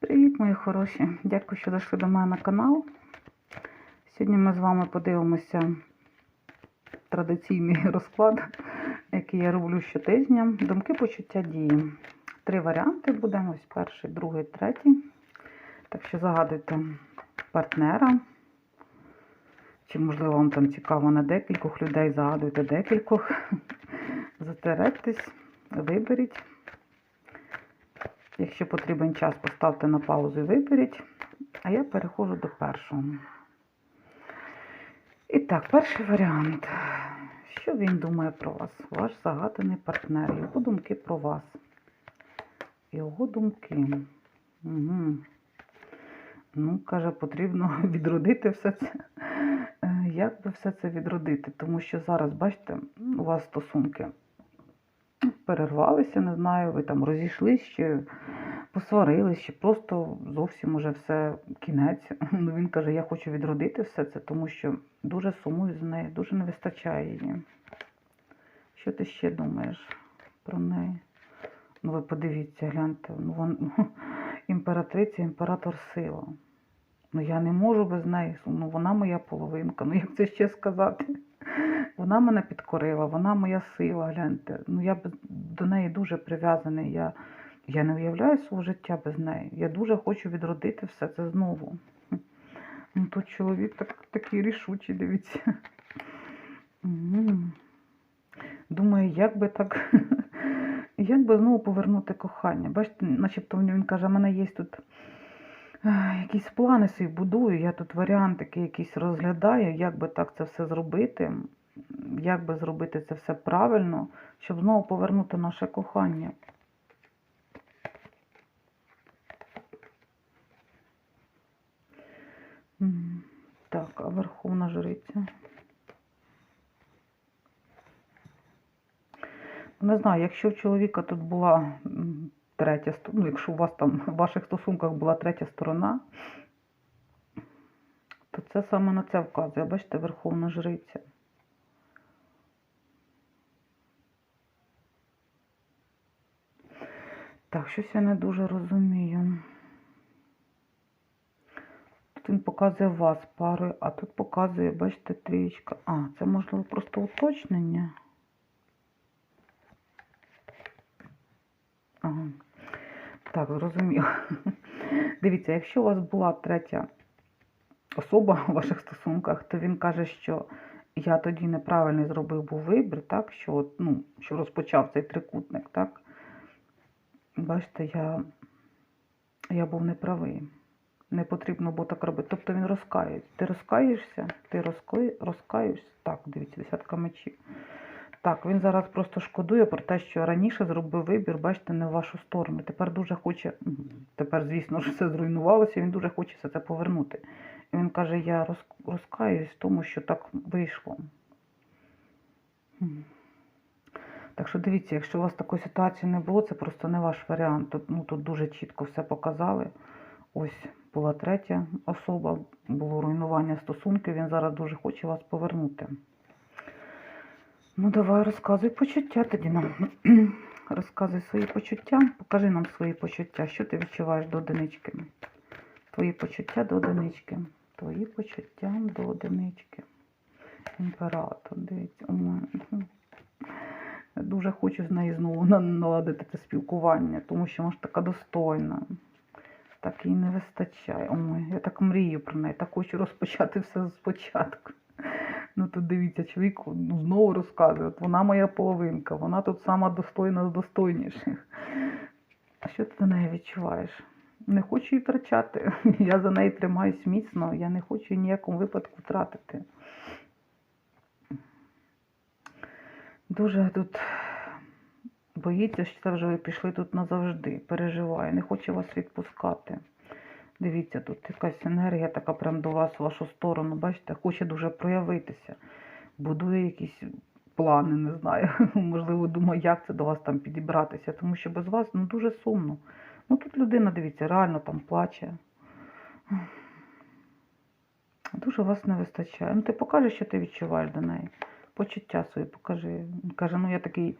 Привіт, мої хороші! Дякую, що зайшли до мене на канал. Сьогодні ми з вами подивимося традиційний розклад, який я роблю щотижня. Думки, почуття дії. Три варіанти будемо. Ось перший, другий, третій. Так що загадуйте партнера. Чи, можливо, вам там цікаво на декількох людей, загадуйте декількох. Затеретесь, виберіть. Якщо потрібен час, поставте на паузу і виберіть. А я переходжу до першого. І так, перший варіант. Що він думає про вас? Ваш загаданий партнер, його думки про вас. Його думки. Угу. Ну, каже, потрібно відродити все це. Е, Як би все це відродити? Тому що зараз, бачите, у вас стосунки перервалися, не знаю, ви там розійшлись, чи посварились, чи просто зовсім уже все кінець. Ну, він каже, я хочу відродити все це, тому що дуже сумую за нею, дуже не вистачає її. Що ти ще думаєш про неї? Ну, ви подивіться, гляньте, ну, вон, імператриця, імператор сила. Ну, я не можу без неї, ну, вона моя половинка, ну, як це ще сказати? Вона мене підкорила, вона моя сила, гляньте. Ну, я до неї дуже прив'язаний. Я, я не уявляю свого життя без неї. Я дуже хочу відродити все це знову. Ну, тут чоловік так, такий рішучий, дивіться. Думаю, як би так, як би знову повернути кохання. Бачите, начебто він каже, в мене є тут якісь плани собі будую, я тут варіантики якісь розглядаю, як би так це все зробити, як би зробити це все правильно, щоб знову повернути наше кохання. Так, а Верховна Жриця. Не знаю, якщо в чоловіка тут була третя сторона, ну, якщо у вас там в ваших стосунках була третя сторона, то це саме на це вказує. Бачите, Верховна Жриця. Так, щось я не дуже розумію. Тут він показує вас парою, а тут показує, бачите, трієчка. А, це можливо просто уточнення. Ага. Так, зрозуміло. Дивіться, якщо у вас була третя особа у ваших стосунках, то він каже, що я тоді неправильний зробив був вибір, так, що, ну, що розпочав цей трикутник, так. Бачите, я, я був неправий. Не потрібно було так робити. Тобто він розкаюється. Ти розкаєшся, ти розкаєшся. Так, дивіться, десятка мечів. Так, він зараз просто шкодує про те, що раніше зробив вибір, бачите, не в вашу сторону. Тепер дуже хоче, тепер, звісно ж, все зруйнувалося, він дуже хоче все це повернути. І він каже, я роз, розкаюсь в тому, що так вийшло. Так що дивіться, якщо у вас такої ситуації не було, це просто не ваш варіант. Тут, ну, тут дуже чітко все показали. Ось була третя особа, було руйнування стосунків, він зараз дуже хоче вас повернути. Ну, давай розказуй почуття тоді нам. Розказуй свої почуття. Покажи нам свої почуття. Що ти відчуваєш до одинички? Твої почуття до одинички. Твої почуття до одинички. Імператор, дивіться. Ой. Я дуже хочу з нею знову наладити це спілкування, тому що вона ж така достойна. Так їй не вистачає. Ой, я так мрію про неї, так хочу розпочати все спочатку. Ну тут дивіться, чоловік ну, знову розказує, от вона моя половинка, вона тут сама достойна з достойніших. Що ти до неї відчуваєш? Не хочу її втрачати. Я за неї тримаюсь міцно, я не хочу її ніякому випадку втратити. Дуже тут боїться, що це вже ви пішли тут назавжди. Переживає, не хоче вас відпускати. Дивіться, тут якась енергія така прям до вас, в вашу сторону, бачите, хоче дуже проявитися. Будує якісь плани, не знаю. Можливо, думає, як це до вас там підібратися, тому що без вас ну, дуже сумно. Ну тут людина, дивіться, реально там плаче. Дуже вас не вистачає. Ну ти покажи, що ти відчуваєш до неї. Почуття свої покажи. Каже, ну я такий,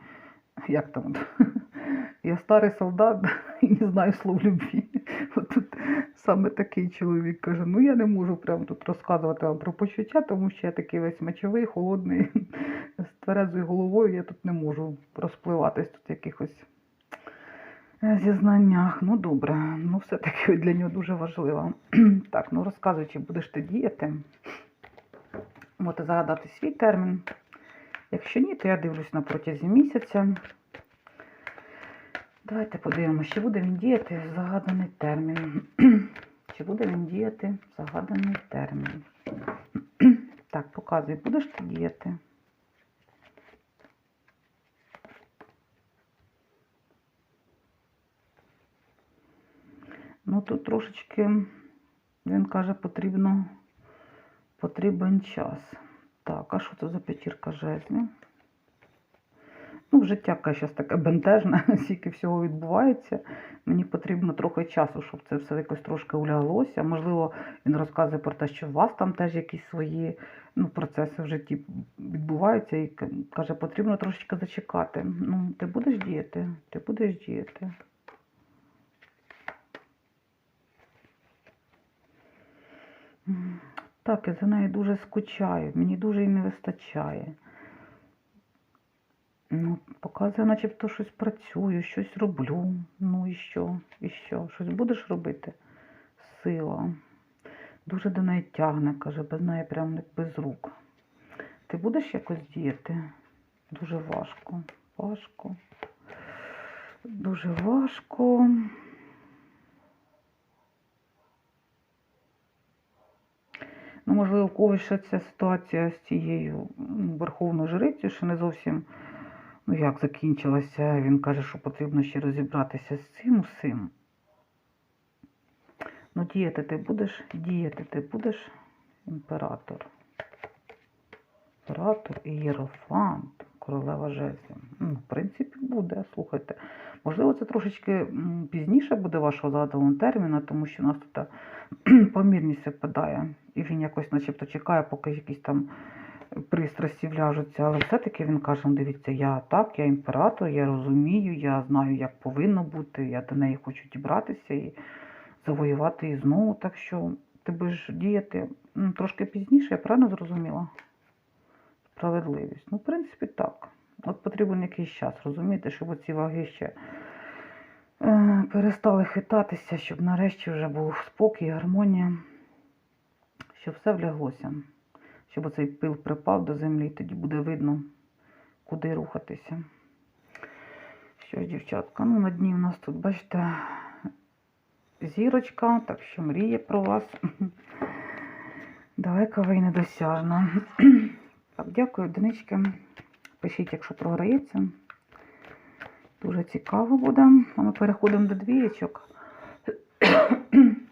як там, я старий солдат і не знаю слов любві. Тут саме такий чоловік каже: ну я не можу прямо тут розказувати вам про почуття, тому що я такий весь мочовий, холодний, з тверезою головою я тут не можу розпливатись тут в якихось е, зізнаннях. Ну добре, ну все-таки для нього дуже важливо. так, ну розказуй, чи будеш ти діяти. Можете загадати свій термін. Якщо ні, то я дивлюсь на протязі місяця. Давайте подивимося, чи буде він діяти в загаданий термін. Чи буде він діяти в загаданий термін? Так, показуй, будеш ти діяти? Ну, тут трошечки, він каже, потрібно, потрібен час. Так, а що це за п'ятірка жезлів? Ну, життя зараз таке бентежне, стільки всього відбувається. Мені потрібно трохи часу, щоб це все якось трошки уляглося. Можливо, він розказує про те, що у вас там теж якісь свої ну, процеси в житті відбуваються, і каже, потрібно трошечки зачекати. Ну, ти будеш діяти? Ти будеш діяти. Так, я за нею дуже скучаю, мені дуже її не вистачає. Ну, показує, начебто щось працюю, щось роблю. Ну і що? І що? Щось будеш робити? Сила. Дуже до неї тягне, каже, без неї прям без рук. Ти будеш якось діяти? Дуже важко. Важко. Дуже важко. Ну, можливо, у когось ще ця ситуація з цією верховною жрицею, що не зовсім ну як закінчилася. Він каже, що потрібно ще розібратися з цим усім. Ну, діяти ти будеш, діяти ти будеш, імператор. Імператор і єрофант, королева жезлів. Ну, в принципі, буде, слухайте. Можливо, це трошечки пізніше буде вашого заданого терміну, тому що у нас тут помірність випадає. І він якось начебто чекає, поки якісь там пристрасті вляжуться. Але все-таки він каже, ну дивіться, я так, я імператор, я розумію, я знаю, як повинно бути, я до неї хочу дібратися і завоювати її знову. Так що ти будеш діяти м, трошки пізніше, я правильно зрозуміла? Справедливість. Ну, в принципі, так. От потрібен якийсь час, розумієте, щоб ці ваги ще е, перестали хитатися, щоб нарешті вже був спокій, гармонія, щоб все вляглося, щоб оцей пил припав до землі, тоді буде видно, куди рухатися. Що ж, дівчатка, ну на дні у нас тут, бачите, зірочка, так що мріє про вас. Далека ви і недосяжна. Так, дякую, одинички. Пишіть, якщо програється. Дуже цікаво буде. А ми переходимо до двієчок.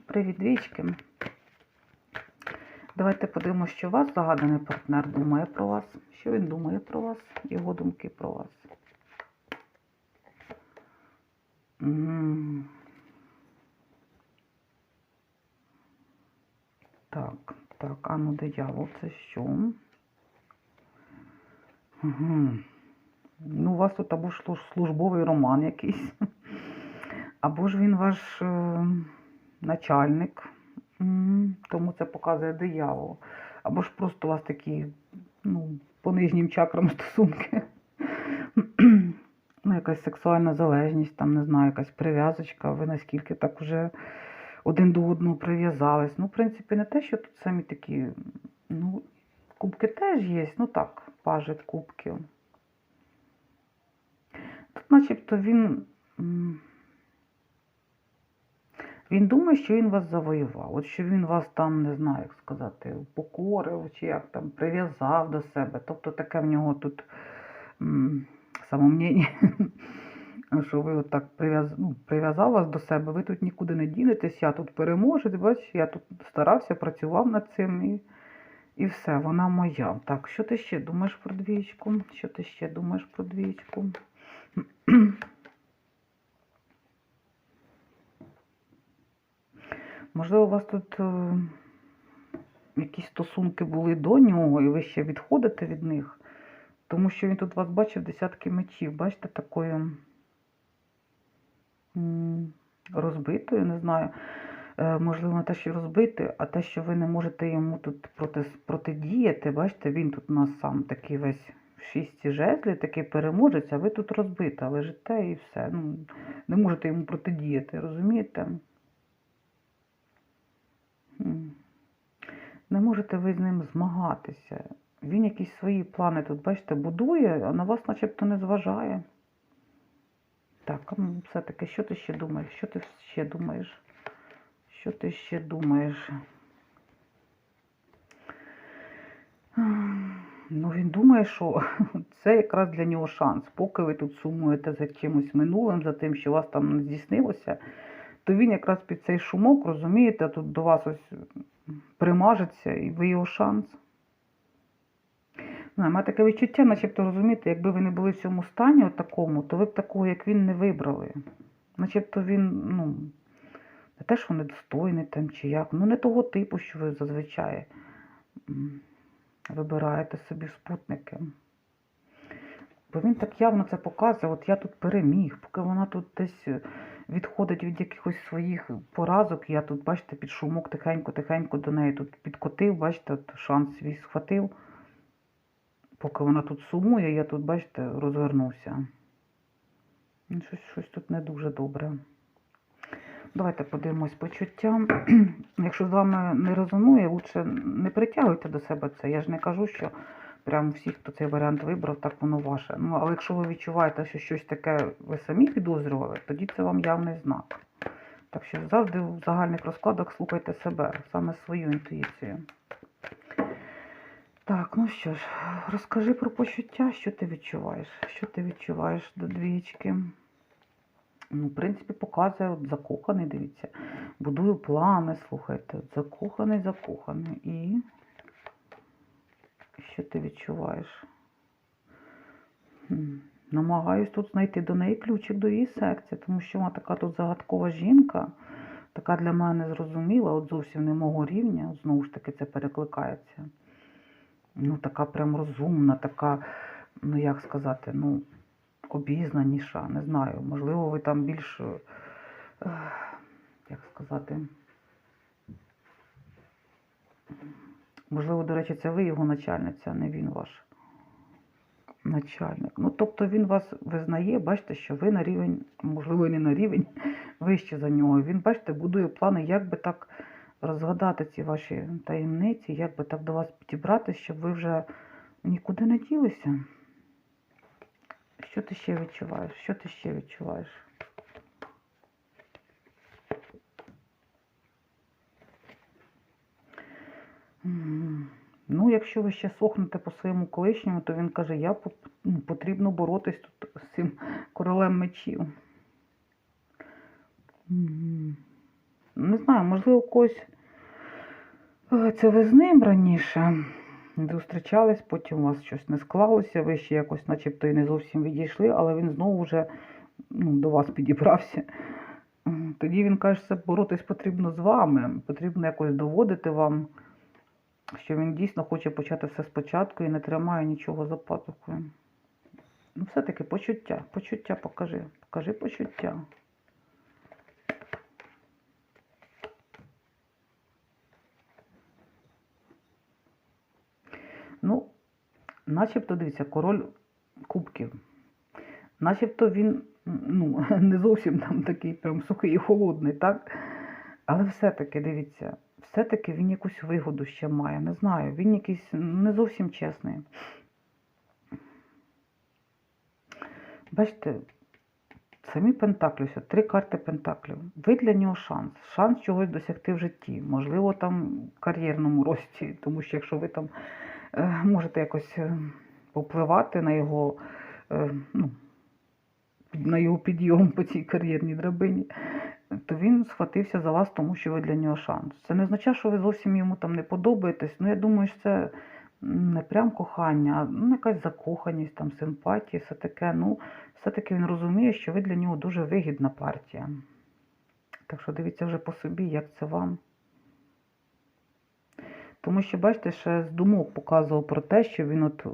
Привіт, двічки. Давайте подивимося, що вас загаданий партнер думає про вас. Що він думає про вас, його думки про вас. Так, так, а ну диявол, це що? Угу. Ну, у вас тут або ж службовий роман якийсь, або ж він ваш е, начальник, тому це показує диявол. Або ж просто у вас такі, ну, по нижнім чакрам стосунки. ну, якась сексуальна залежність, там, не знаю, якась прив'язочка, ви наскільки так вже один до одного прив'язались. Ну, в принципі, не те, що тут самі такі, ну, кубки теж є, ну так, пажик кубків. Тут начебто він. Він думає, що він вас завоював. От що він вас там, не знаю, як сказати, покорив, чи як там прив'язав до себе. Тобто таке в нього тут самомніння, що ви отак ну, прив'язав вас до себе, ви тут нікуди не дінетесь, я тут переможець, бачиш, я тут старався, працював над цим і, і все, вона моя. Так, що ти ще думаєш про двічку? Що ти ще думаєш про двічку? Можливо, у вас тут е, якісь стосунки були до нього, і ви ще відходите від них, тому що він тут вас бачив десятки мечів. Бачите, такою розбитою, не знаю. Е, Можливо, не те, що розбитою, а те, що ви не можете йому тут проти, протидіяти. Бачите, він тут у нас сам такий весь в шісті жезлів, такий переможець, а ви тут розбита, лежите і все. Ну, не можете йому протидіяти, розумієте? Не можете ви з ним змагатися. Він якісь свої плани тут, бачите, будує, а на вас начебто не зважає. Так, все-таки, що ти ще думаєш? Що ти ще думаєш? Що ти ще думаєш? Ну, він думає, що це якраз для нього шанс. Поки ви тут сумуєте за чимось минулим, за тим, що у вас там не здійснилося, то він якраз під цей шумок, розумієте, тут до вас ось примажеться, і ви його шанс. Не, має таке відчуття, начебто розумієте, якби ви не були в цьому стані такому, то ви б такого, як він, не вибрали. Начебто він, ну, не те, що недостойний там чи як, ну не того типу, що ви зазвичай вибираєте собі спутники. Бо він так явно це показує, от я тут переміг, поки вона тут десь відходить від якихось своїх поразок, я тут, бачите, під шумок тихенько-тихенько до неї тут підкотив, бачите, от шанс свій схватив. Поки вона тут сумує, я тут, бачите, розвернувся. Ну, Щось, щось тут не дуже добре. Давайте подивимось почуття. Якщо з вами не резонує, лучше не притягуйте до себе це. Я ж не кажу, що прям всі, хто цей варіант вибрав, так воно ваше. Ну, але якщо ви відчуваєте, що щось таке ви самі підозрювали, тоді це вам явний знак. Так що завжди в загальних розкладах слухайте себе, саме свою інтуїцію. Так, ну що ж, розкажи про почуття, що ти відчуваєш? Що ти відчуваєш до двічки? Ну, в принципі, показує от закоханий, дивіться. Будую плани, слухайте. Закоханий, закоханий. І що ти відчуваєш? Намагаюсь тут знайти до неї ключик до її серця, тому що вона така тут загадкова жінка, така для мене зрозуміла, от зовсім не мого рівня, знову ж таки це перекликається. Ну, така прям розумна, така, ну як сказати, ну, обізнаніша, не знаю. Можливо, ви там більш, е, як сказати, можливо, до речі, це ви його начальниця, а не він ваш начальник. Ну, тобто він вас визнає, бачите, що ви на рівень, можливо, не на рівень, вище за нього. Він, бачите, будує плани, як би так розгадати ці ваші таємниці, як би так до вас підібрати, щоб ви вже нікуди не ділися. Що ти ще відчуваєш? Що ти ще відчуваєш? Ну, якщо ви ще сохнете по своєму колишньому, то він каже, я ну, потрібно боротись тут з цим королем мечів. Не знаю, можливо, когось е, це ви з ним раніше зустрічались, потім у вас щось не склалося, ви ще якось начебто і не зовсім відійшли, але він знову вже ну, до вас підібрався. Тоді він каже, що боротись потрібно з вами, потрібно якось доводити вам, що він дійсно хоче почати все спочатку і не тримає нічого за пазухою. Ну, все-таки почуття, почуття покажи, покажи почуття. Ну, начебто, дивіться, король кубків. Начебто він ну, не зовсім там такий прям сухий і холодний, так? Але все-таки, дивіться, все-таки він якусь вигоду ще має. Не знаю, він якийсь не зовсім чесний. Бачите, самі Пентаклі, три карти Пентаклів. Ви для нього шанс. Шанс чогось досягти в житті. Можливо, там в кар'єрному рості, тому що якщо ви там е, можете якось е, попливати на його, е, ну, на його підйом по цій кар'єрній драбині, то він схватився за вас, тому що ви для нього шанс. Це не означає, що ви зовсім йому там не подобаєтесь. Ну, я думаю, що це не прям кохання, а ну, якась закоханість, там, симпатія, все таке. Ну, все-таки він розуміє, що ви для нього дуже вигідна партія. Так що дивіться вже по собі, як це вам. Тому що, бачите, ще з думок показував про те, що він от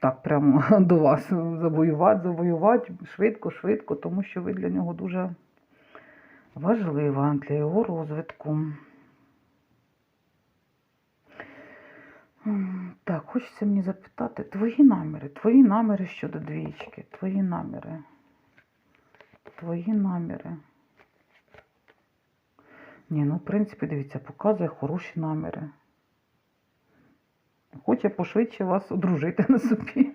так прямо до вас завоювати, завоювати швидко, швидко, тому що ви для нього дуже важлива для його розвитку. Так, хочеться мені запитати, твої наміри, твої наміри щодо двічки, твої наміри. Твої наміри. Ні, ну, в принципі, дивіться, показує хороші наміри. Хоче пошвидше вас одружити на собі.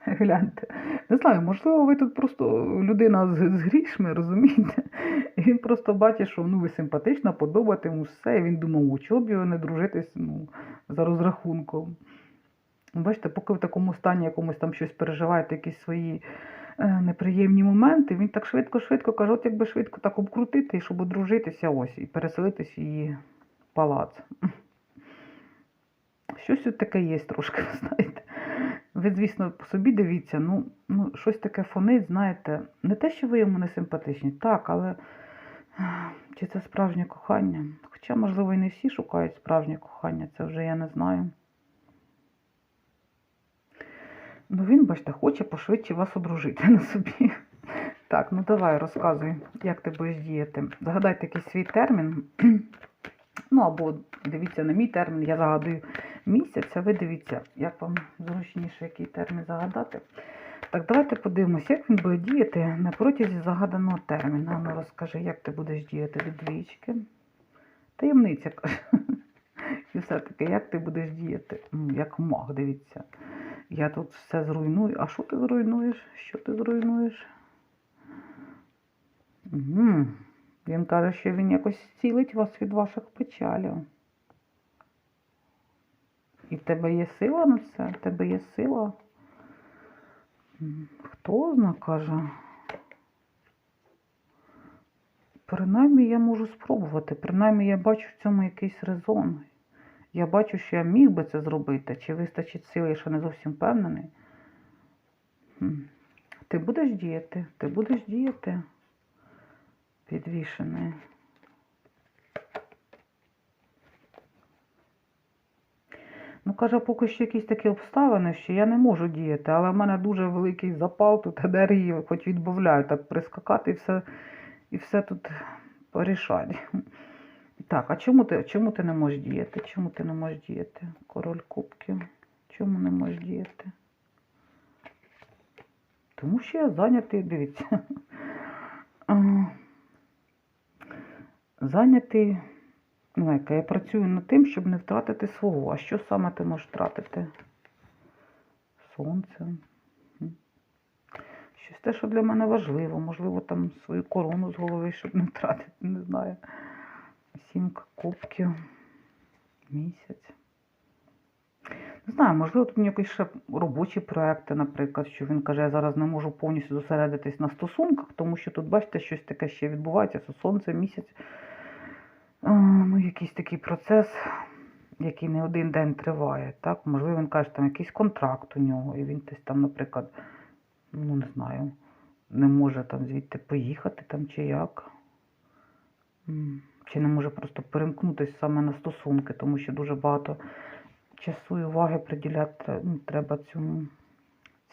Гляньте. Не знаю, можливо, ви тут просто людина з, з грішми, розумієте? Він просто бачить, що ну, ви симпатична, подобаєте йому все. І він думав, о, чого б його не дружитись ну, за розрахунком. Бачите, поки в такому стані якомусь там щось переживаєте, якісь свої е, неприємні моменти, він так швидко-швидко каже, от якби швидко так обкрутити, щоб одружитися ось і переселитись в її палац. Щось тут таке є трошки, знаєте. Ви, звісно, по собі дивіться, ну, ну щось таке фонить, знаєте, не те, що ви йому не симпатичні, так, але чи це справжнє кохання? Хоча, можливо, і не всі шукають справжнє кохання, це вже я не знаю. Ну, він, бачите, хоче пошвидше вас одружити на собі. Так, ну давай розказуй, як ти будеш діяти. Загадайте якийсь свій термін. Ну, або дивіться на мій термін, я загадую місяць, а ви дивіться, як вам зручніше, який термін загадати. Так, давайте подивимося, як він буде діяти на протязі загаданого терміну. Ну, розкажи, як ти будеш діяти до двічки. Таємниця. І все-таки, як ти будеш діяти? Як маг, дивіться. Я тут все зруйную. А що ти зруйнуєш? Що ти зруйнуєш? Угу. Він каже, що він якось зцілить вас від ваших печалів. І в тебе є сила на це? В тебе є сила? Хто зна, каже. Принаймні я можу спробувати. Принаймні я бачу в цьому якийсь резон. Я бачу, що я міг би це зробити. Чи вистачить сили, я ще не зовсім впевнений. Ти будеш діяти? Ти будеш діяти? Підвішений. Ну, каже, поки що якісь такі обставини, що я не можу діяти, але в мене дуже великий запал тут енергії, хоч відбавляю, так прискакати і все, і все тут порішати. Так, а чому ти, чому ти не можеш діяти? Чому ти не можеш діяти? Король кубків. Чому не можеш діяти? Тому що я зайнятий, дивіться. Зайнятий, ну, я працюю над тим, щоб не втратити свого. А що саме ти можеш втратити? Сонце. Щось те, що для мене важливо. Можливо, там свою корону з голови, щоб не втратити, не знаю. Сімка кубків. Місяць. Не знаю, можливо, тут якісь ще робочі проекти, наприклад, що він каже, я зараз не можу повністю зосередитись на стосунках, тому що тут, бачите, щось таке ще відбувається, це сонце, місяць. Ну, якийсь такий процес, який не один день триває. Так? Можливо, він каже, там якийсь контракт у нього, і він десь там, наприклад, ну не знаю, не може там звідти поїхати там чи як. Чи не може просто перемкнутися саме на стосунки, тому що дуже багато часу і уваги приділяти ну, треба цьому,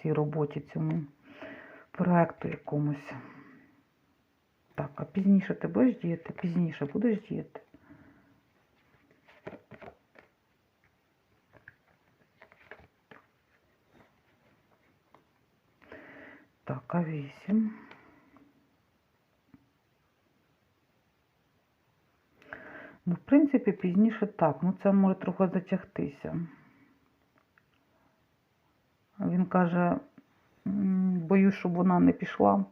цій роботі, цьому проекту якомусь. Так, а пізніше ти будеш діяти? Пізніше будеш діяти? Так, а вісім. Ну, в принципі, пізніше так. Ну, це може трохи затягтися. Він каже, боюсь, щоб вона не пішла,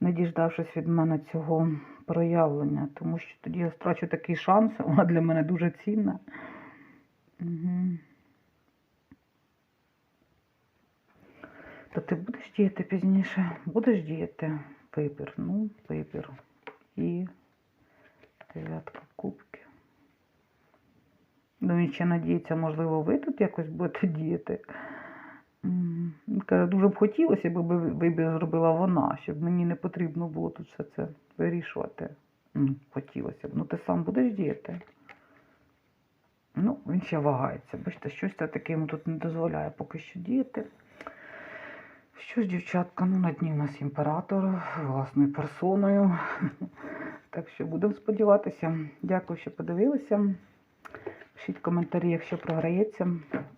не діждавшись від мене цього проявлення, тому що тоді я втрачу такий шанс, вона для мене дуже цінна. Угу. То ти будеш діяти пізніше? Будеш діяти? Вибір. Ну, вибір. І дев'ятка кубків. Ну, він ще надіється, можливо, ви тут якось будете діяти. Каже, дуже б хотілося, аби вибір зробила вона, щоб мені не потрібно було тут все це вирішувати. М, Хотілося б. Ну, ти сам будеш діяти. Ну, він ще вагається. Бачите, щось таке йому тут не дозволяє поки що діяти. Що ж, дівчатка, ну на дні у нас імператор власною персоною. Так що будемо сподіватися. Дякую, що подивилися. Пишіть коментарі, якщо програється.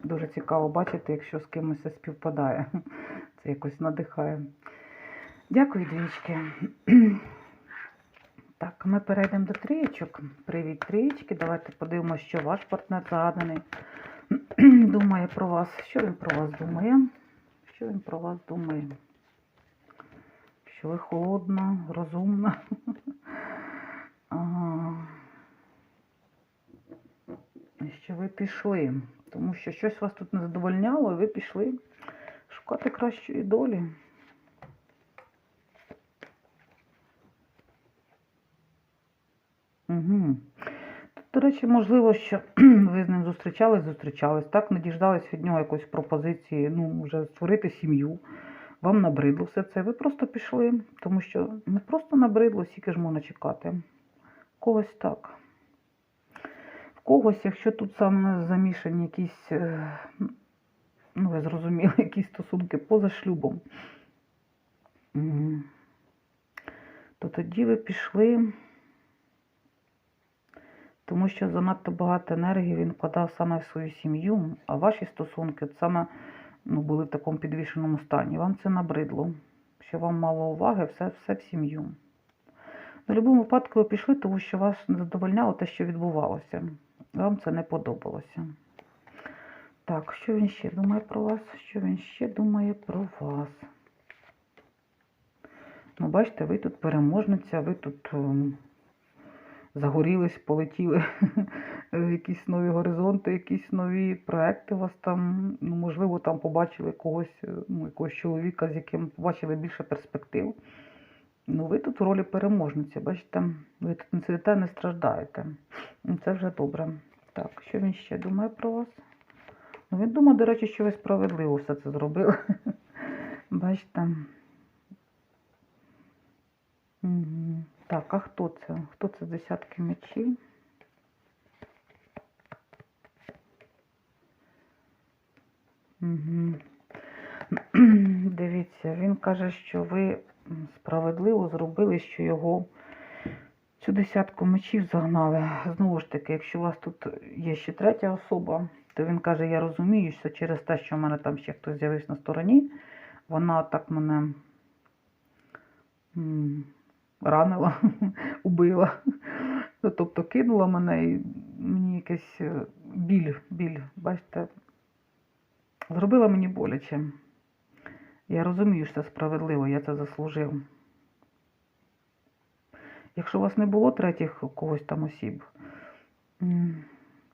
Дуже цікаво бачити, якщо з кимось співпадає. Це якось надихає. Дякую, двічки. Так, ми перейдемо до трієчок. Привіт, трієчки. Давайте подивимося, що ваш партнер загаданий думає про вас. Що він про вас думає? Що він про вас думає? Що ви холодна, розумна. Ага. І Що ви пішли. Тому що щось вас тут не задовольняло, і ви пішли шукати кращої долі. Угу. До речі, можливо, що ви з ним зустрічались, зустрічались, так, не діждались від нього якоїсь пропозиції, ну, вже створити сім'ю. Вам набридло все це. Ви просто пішли, тому що ну, просто набридло, скільки ж можна чекати. Когось так. Когось, якщо тут саме замішані якісь, е, ну, ви зрозуміли, якісь стосунки поза шлюбом, то тоді ви пішли тому що занадто багато енергії він вкладав саме в свою сім'ю, а ваші стосунки саме ну, були в такому підвішеному стані. Вам це набридло, що вам мало уваги, все, все в сім'ю. В будь-якому випадку ви пішли, тому що вас не задовольняло те, що відбувалося. Вам це не подобалося. Так, що він ще думає про вас? Що він ще думає про вас? Ну, бачите, ви тут переможниця, ви тут. ем, загорілись, полетіли якісь нові горизонти, якісь нові проекти у вас там. Ну, можливо, там побачили когось, е, ну, якогось чоловіка, з яким побачили більше перспектив. Ну, ви тут в ролі переможниці, бачите, ви тут не сидите, не страждаєте. Ну, Це вже добре. Так, що він ще думає про вас? Ну, він думає, до речі, що ви справедливо все це зробили. Бачите. Так, а хто це? Хто це десятки мечів? Угу. Дивіться, він каже, що ви справедливо зробили, що його цю десятку мечів загнали. Знову ж таки, якщо у вас тут є ще третя особа, то він каже, я розумію, що через те, що в мене там ще хтось з'явився на стороні, вона так мене. ранила, убила. Ну, тобто кинула мене і мені якийсь е, біль, біль, бачите, зробила мені боляче. Я розумію, що це справедливо, я це заслужив. Якщо у вас не було третіх когось там осіб,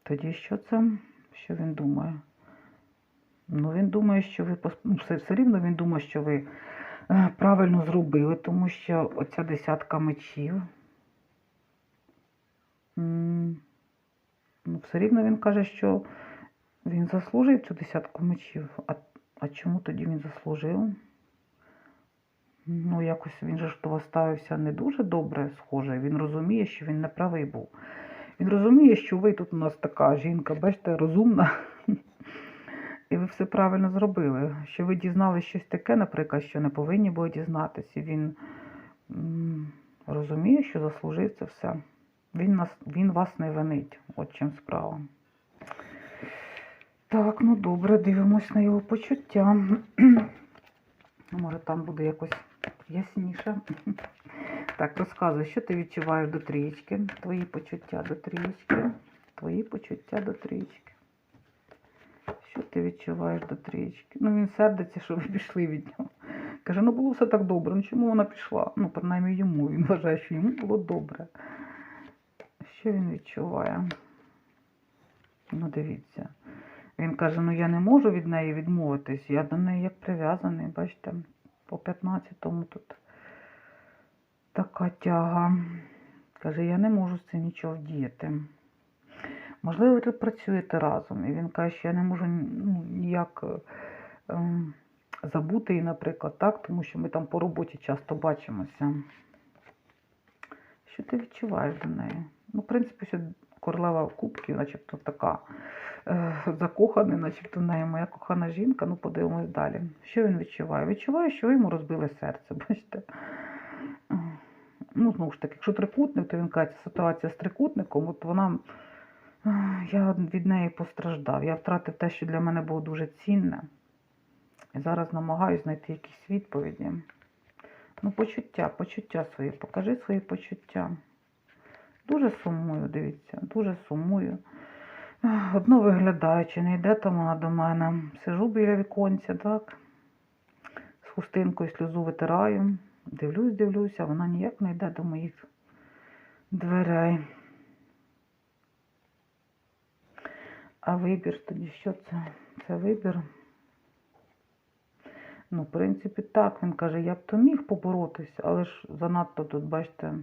тоді що це? Що він думає? Ну, він думає, що ви ну, все, все рівно він думає, що ви е, правильно зробили, тому що оця десятка мечів. Ну, все рівно він каже, що він заслужив цю десятку мечів. А, а чому тоді він заслужив? Ну, якось він же ж вас ставився не дуже добре, схоже. Він розуміє, що він неправий був. Він розуміє, що ви тут у нас така жінка, бачите, розумна. І ви все правильно зробили. Що ви дізналися щось таке, наприклад, що не повинні були дізнатися. Він розуміє, що заслужив це все. Він, нас, він вас не винить. От чим справа. Так, ну добре, дивимось на його почуття. Може, там буде якось ясніше. Так, розказуй, що ти відчуваєш до трієчки? Твої почуття до трієчки. Твої почуття до трієчки. Що ти відчуваєш до трієчки? Ну, він сердиться, що ви пішли від нього. Каже, ну було все так добре, ну чому вона пішла? Ну, принаймні йому. Він вважає, що йому було добре. Що він відчуває? Ну, дивіться. Він каже, ну я не можу від неї відмовитись, я до неї як прив'язаний, бачите, по 15-му тут така тяга. Каже, я не можу з цим нічого вдіяти. Можливо, ви працюєте разом. І він каже, що я не можу ну, ніяк ем, забути її, наприклад, так, тому що ми там по роботі часто бачимося. Що ти відчуваєш до неї? Ну, в принципі, що королева кубків, начебто така е, закоханий, начебто в неї моя кохана жінка. Ну, подивимось далі. Що він відчуває? Відчуває, що йому розбили серце, бачите? Ну, знову ж таки, якщо трикутник, то він каже, ситуація з трикутником, от вона. Я від неї постраждав. Я втратив те, що для мене було дуже цінне. І зараз намагаюся знайти якісь відповіді. Ну, почуття, почуття свої, покажи свої почуття. Дуже сумую, дивіться, дуже сумую. Одно виглядаючи, не йде вона до мене. Сижу біля віконця, так. З хустинкою сльозу витираю. Дивлюсь, дивлюся, вона ніяк не йде до моїх дверей. А вибір тоді що це? Це вибір. Ну, в принципі, так. Він каже, я б то міг поборотися, але ж занадто тут, бачите,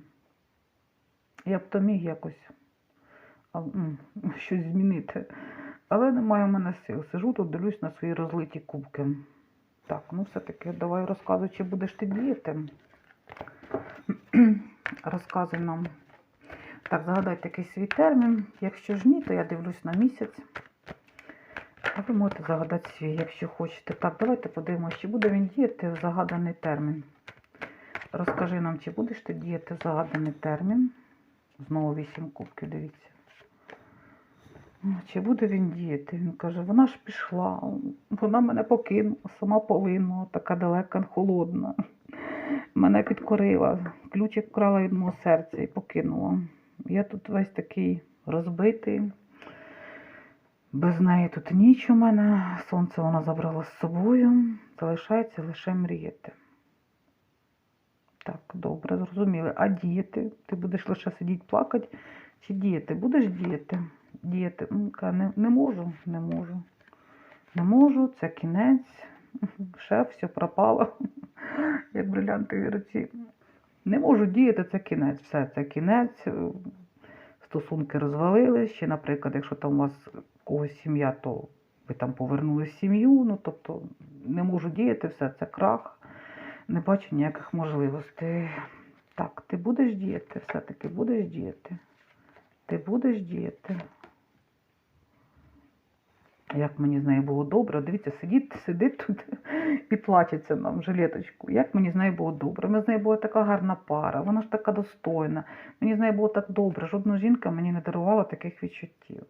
я б то міг якось щось змінити. Але немає в мене сил. Сижу тут, дивлюсь на свої розлиті кубки. Так, ну все-таки давай розказуй, чи будеш ти діяти. Розказуй нам. Так, загадайте якийсь свій термін. Якщо ж ні, то я дивлюсь на місяць. А ви можете загадати свій, якщо хочете. Так, давайте подивимося, чи буде він діяти в загаданий термін. Розкажи нам, чи будеш ти діяти в загаданий термін. Знову вісім кубків, дивіться. Ну, Чи буде він діяти? Він каже, вона ж пішла, вона мене покинула, сама повинна, така далека, холодна. Мене підкорила, ключик вкрала від мого серця і покинула. Я тут весь такий розбитий. Без неї тут ніч у мене, сонце вона забрала з собою, залишається лише мріяти. Так, добре, зрозуміли. А діяти? Ти будеш лише сидіти плакати чи діяти? Будеш діяти? Діяти. Не, не можу, не можу. Не можу, це кінець. Все, все пропало. Як брилянтові руці. Не можу діяти, це кінець. Все, це кінець. Стосунки розвалились. Ще, наприклад, якщо там у вас когось сім'я, то ви там повернули сім'ю. Ну, тобто не можу діяти, все, це крах. Не бачу ніяких можливостей. Так, ти будеш діяти, все-таки будеш діяти. Ти будеш діяти. Як мені з нею було добре. Дивіться, сидить, сидить тут і плачеться нам жилеточку. Як мені з нею було добре. Ми з нею була така гарна пара, вона ж така достойна. Мені з нею було так добре. Жодна жінка мені не дарувала таких відчуттів.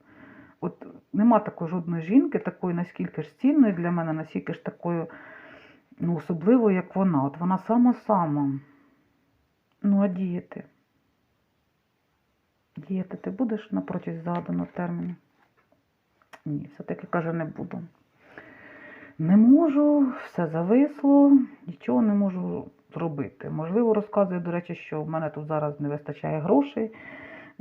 От нема такої жодної жінки, такої наскільки ж цінної для мене, наскільки ж такою ну, особливою, як вона. От вона сама-сама. Ну, а діяти? Діяти ти будеш напроти заданого терміну? Ні, все-таки каже, не буду. Не можу, все зависло, нічого не можу зробити. Можливо, розказує, до речі, що в мене тут зараз не вистачає грошей.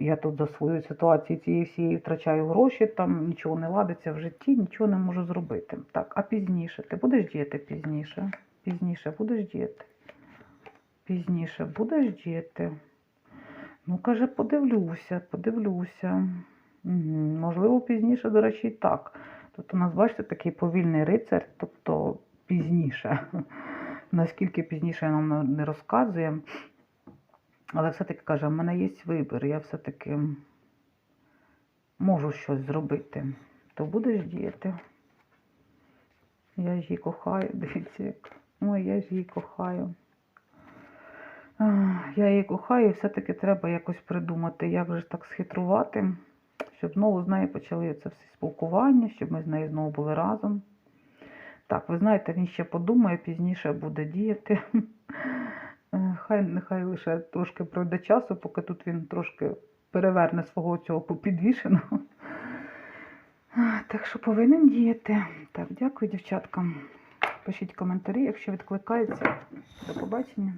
Я тут за свою ситуацію цієї всієї втрачаю гроші, там нічого не ладиться в житті, нічого не можу зробити. Так, а пізніше? Ти будеш діяти пізніше? Пізніше будеш діяти? Пізніше будеш діяти? Ну, каже, подивлюся, подивлюся. Угу. Можливо, пізніше, до речі, і так. Тобто у нас, бачите, такий повільний рицар, тобто пізніше. Наскільки пізніше нам не розказує. Але все-таки каже, в мене є вибір, я все-таки можу щось зробити. То будеш діяти. Я ж її кохаю, дивіться, як. Ой, я ж її кохаю. Я її кохаю, і все-таки треба якось придумати, як же так схитрувати, щоб знову з нею почали це все спілкування, щоб ми з нею знову були разом. Так, ви знаєте, він ще подумає, пізніше буде діяти. Е, Хай нехай лише трошки пройде часу, поки тут він трошки переверне свого цього попідвішеного. Так що повинен діяти. Так, дякую, дівчаткам. Пишіть коментарі, якщо відкликається. До побачення.